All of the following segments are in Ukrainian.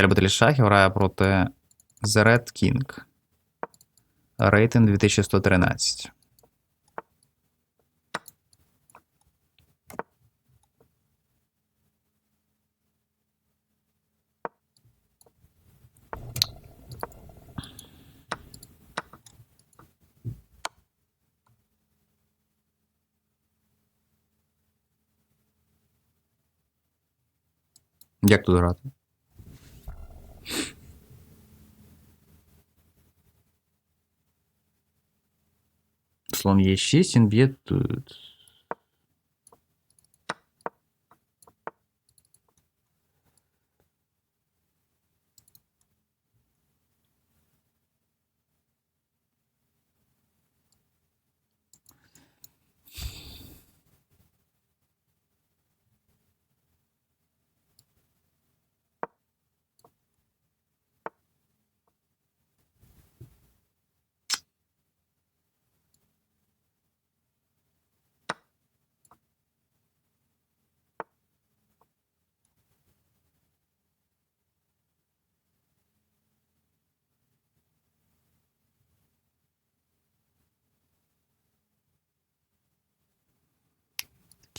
Віталій Баталій Шахів грає проти The Red King. Рейтинг 2113. Як тут грати? Слон Е6, він б'є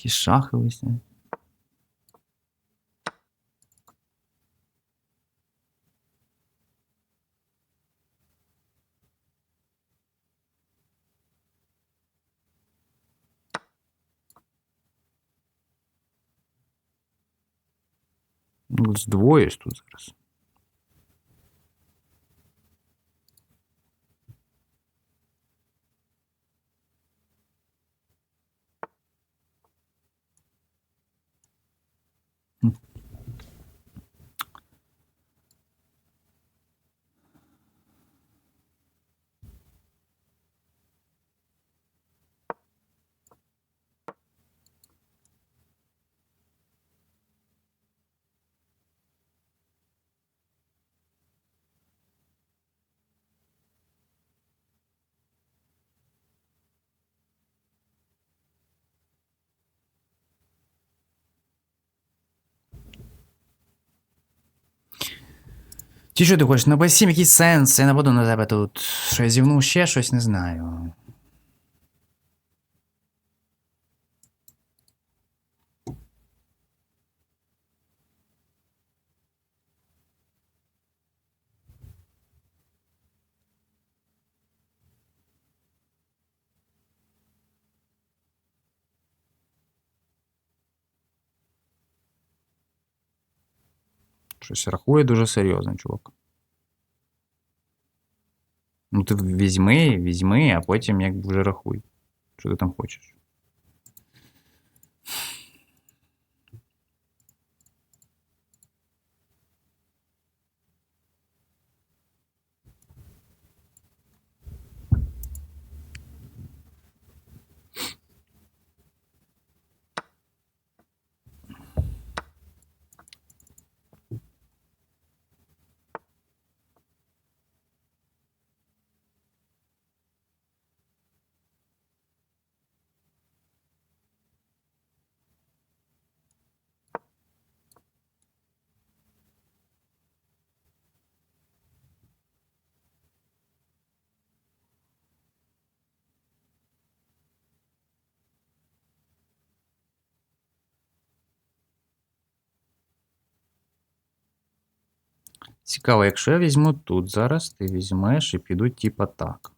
Такі шахи висять. Ну, здвоїш тут зараз. Чи що ти хочеш? На B7 який сенс, я не буду на тебе тут. Що я зівнув ще щось, не знаю. Щось рахує дуже серйозно, чувак. Ну, ти візьми, візьми, а потім як вже рахуй. Що ти там хочеш. Цікаво, якщо я візьму тут зараз, ти візьмеш і підуть типа так.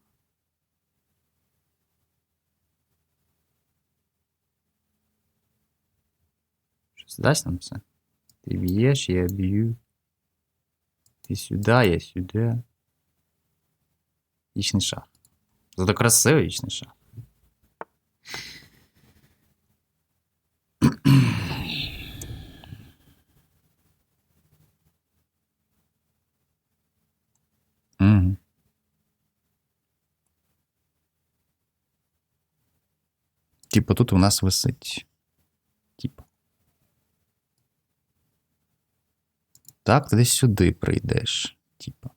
Щось дасть нам це? Ти б'єш, я б'ю. Ти сюди, я сюди. Вічний шах. Зато красивий вічний шах. Типа тут у нас висить. Типу. Так, ти десь сюди прийдеш. Типа.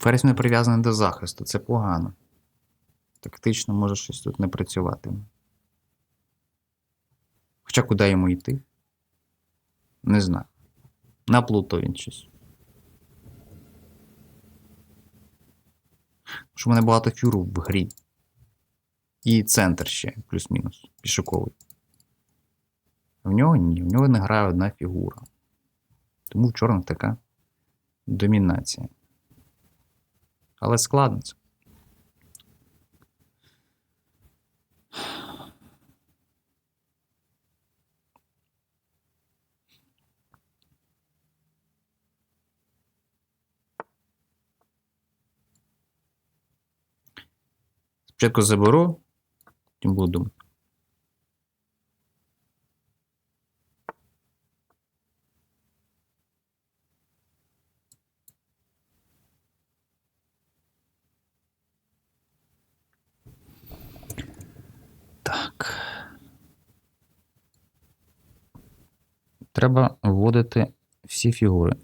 Ферзь не прив'язаний до захисту, це погано. Тактично може щось тут не працювати. Хоча куди йому йти? Не знаю. На плуто він щось. Що в мене багато фюру в грі. І центр ще, плюс-мінус, пішоковий. В нього ні, в нього не грає одна фігура. Тому в чорних така домінація. Але складно. Спочатку заберу, потім буду думати. Треба вводити всі фігури.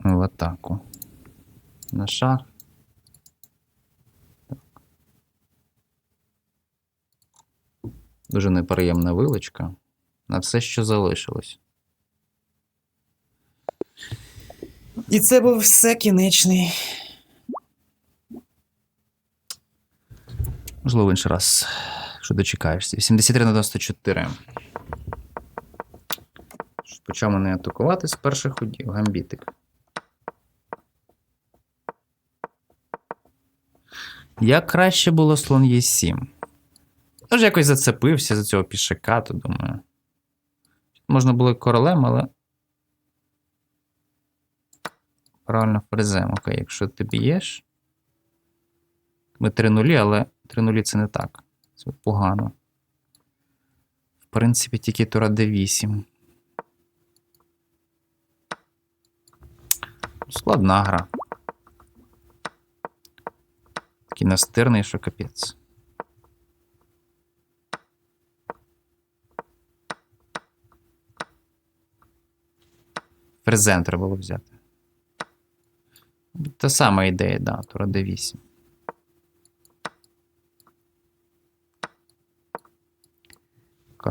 В атаку. На шах. Дуже неприємна вилочка. На все, що залишилось. І це був все кінечний. Можливо, інший раз, що дочекаєшся. 83 на 94. Почав мене атакувати з перших ходів. Гамбітик. Як краще було слон Е7. Тож якось зацепився за цього пішака, то думаю. Можна було королем, але. Правильно фрезем. Окей, якщо ти б'єш. Ми 3 нулі, але 3 нулі це не так. Це погано. В принципі, тільки тура d8. Складна гра. Такий настирний, що капець. Фрезен треба було взяти. Та сама ідея, да, тура d8.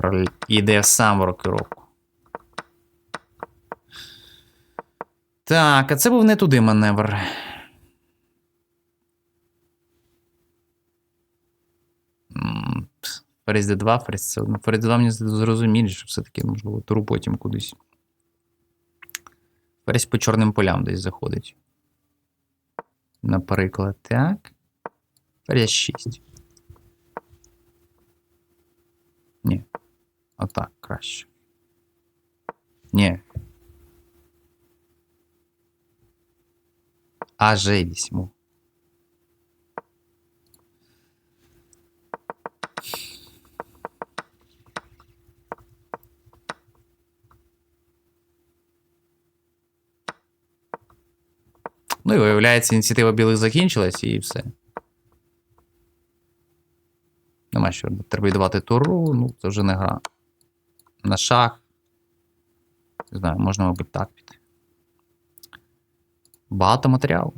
Король іде сам в рокировку. Так, а це був не туди маневр. Ферзь d2, ферзь це. Ферзь 2 мені зрозумілі, що все-таки, можливо, туру потім кудись. Ферзь по чорним полям десь заходить. Наприклад, так. Ферзь 6. Ні. Отак краще. Ні. АЖ 8. Ну і виявляється, ініціатива білих закінчилась і все. Нема що. Треба віддавати туру, ну це вже не гра. На шах. Не знаю, можна, мабуть, так піти. Багато матеріалу.